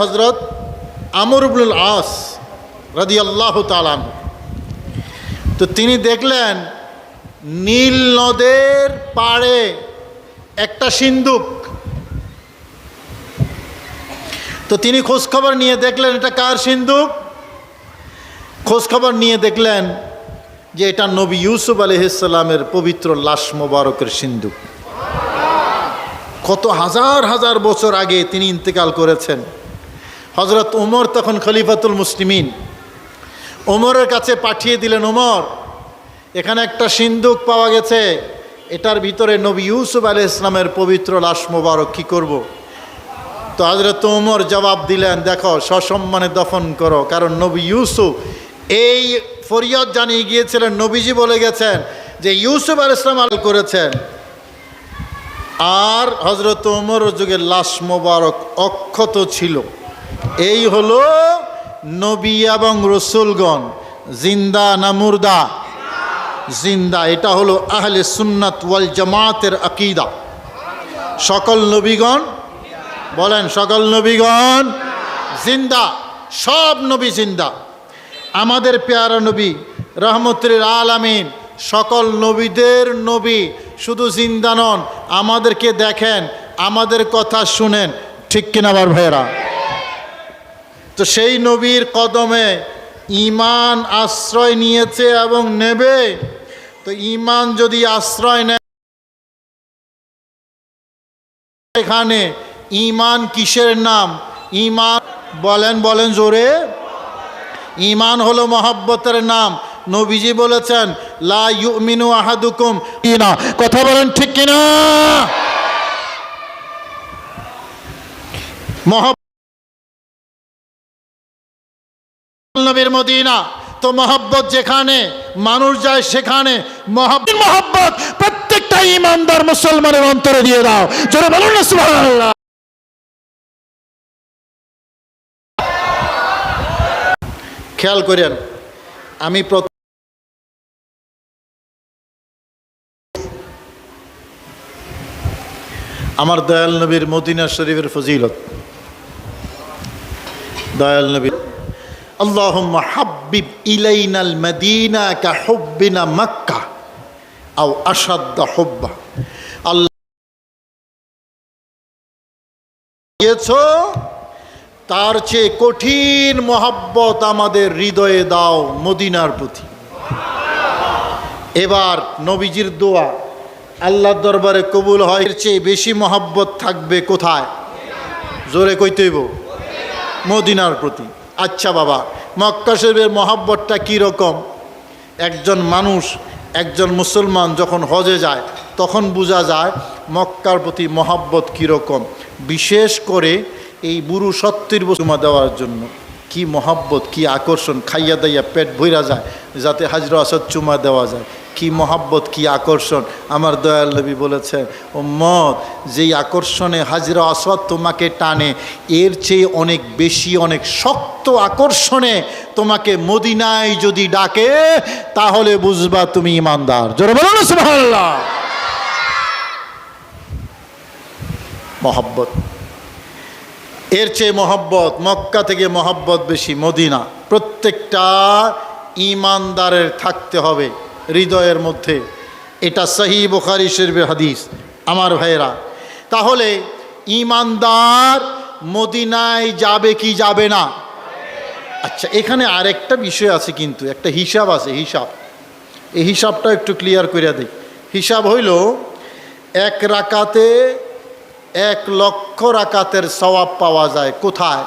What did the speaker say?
হজরত আমর ইবনুল আস রাদি আল্লাহ তালান তো তিনি দেখলেন নীল নদের পাড়ে একটা সিন্দুক তো তিনি খোঁজখবর নিয়ে দেখলেন, এটা কার সিন্দুক খোঁজখবর নিয়ে দেখলেন যে এটা নবী ইউসুফ আলহিসাল্লামের পবিত্র লাশ মোবারকের সিন্দুক কত হাজার হাজার বছর আগে তিনি ইন্তেকাল করেছেন। হজরত ওমর তখন খলিফাতুল মুসলিমিন। ওমরের কাছে পাঠিয়ে দিলেন ওমর এখানে একটা সিন্দুক পাওয়া গেছে। এটার ভিতরে নবী ইউসুফ আলি ইসলামের পবিত্র লাশ মোবারক, কী করব। তো হজরত ওমর জবাব দিলেন, দেখো, সসম্মানে দফন করো, কারণ নবী ইউসুফ এই ফরিয়াদ জানিয়ে গিয়েছিলেন, নবীজি বলে গেছেন যে ইউসুফ আল ইসলাম আল করেছেন। আর হজরত ওমর যুগের লাশ মোবারক অক্ষত ছিল। এই হলো নবী এবং রসুলগণ, জিন্দা না মুর্দা? জিন্দা। এটা হলো আহলে সুন্নাত ওয়াল জামাতের আকিদা। সকল নবীগণ, বলেন সকল নবীগণ, জিন্দা। সব নবী জিন্দা। আমাদের পেয়ারা নবী রহমতুল আলামিন, সকল নবীদের নবী, শুধু জিন্দা নন, আমাদেরকে দেখেন, আমাদের কথা শুনেন। ঠিক কিনা আমার ভাইয়েরা? তো সেই নবীর কদমে ইমান আশ্রয় নিয়েছে এবং নেবে। তো ইমান যদি আশ্রয় নেয়, এখানে ইমান কিসের নাম? ইমান বলেন বলেন জোরে। ইমান হলো মহাব্বতের নাম। নবীজি বলেছেন, লা ইউমিনু আহাদুকুম কিনা কথা বলেন ঠিক কিনা? মহাব নবীর মদিনা। তো মহব্বত যেখানে মানুষ যায় সেখানে। মহব্বত প্রত্যেকটা ইমানদার মুসলমানের অন্তরে দিয়ে দাও। জোরে বলুন না সুবহানাল্লাহ। খেয়াল করেন আমি আমার দয়াল নবীর মদিনা শরীফের ফজিলত। দয়াল নবীর اللهم حبب إلينا المدينة كحبنا مكة أو أشد حبا আল্লাহ দিয়েছ তার চেয়ে কঠিন মহাব্বত আমাদের হৃদয়ে দাও মদিনার প্রতি এবার নবীজির দোয়া আল্লাহর দরবারে কবুল হয় এর চেয়ে বেশি মহাব্বত থাকবে কোথায় জোরে কইতেইব মদিনার প্রতি আচ্ছা বাবা, মক্কা শরীফের মহাব্বতটা কীরকম একজন মানুষ, একজন মুসলমান যখন হজে যায়, তখন বোঝা যায় মক্কার প্রতি মহাব্বত কীরকম বিশেষ করে এই বুরু সত্যির বসুমা দেওয়ার জন্য। কি মহাব্বত, কি আকর্ষণ, খাইয়া দাইয়া পেট ভইরা যায়, যাতে হাজরা আসাদ চুমা দেওয়া যায়। কি মহাব্বত, কি আকর্ষণ, আমার দয়াল নবী বলেছেন ও মত যেই আকর্ষণে হাজরা আসাদ তোমাকে টানে, এর চেয়ে অনেক বেশি, অনেক শক্ত আকর্ষণে তোমাকে মদিনায় যদি ডাকে, তাহলে বুঝবা তুমি ইমানদার। জোরে মহাব্বত। এর চেয়ে মহব্বত, মক্কা থেকে মহব্বত বেশি মদিনা। প্রত্যেকটা ইমানদারের থাকতে হবে হৃদয়ের মধ্যে। এটা সহি বুখারি শরীফের হাদিস, আমার ভাইয়েরা। তাহলে ইমানদার মদিনায় যাবে কি যাবে না? আচ্ছা এখানে আরেকটা বিষয় আছে কিন্তু, একটা হিসাব আছে, হিসাব। এই হিসাবটা একটু ক্লিয়ার করে দিই। হিসাব হইল, এক রাকাতে এক লক্ষ রাকাতের সওয়াব পাওয়া যায়। কোথায়?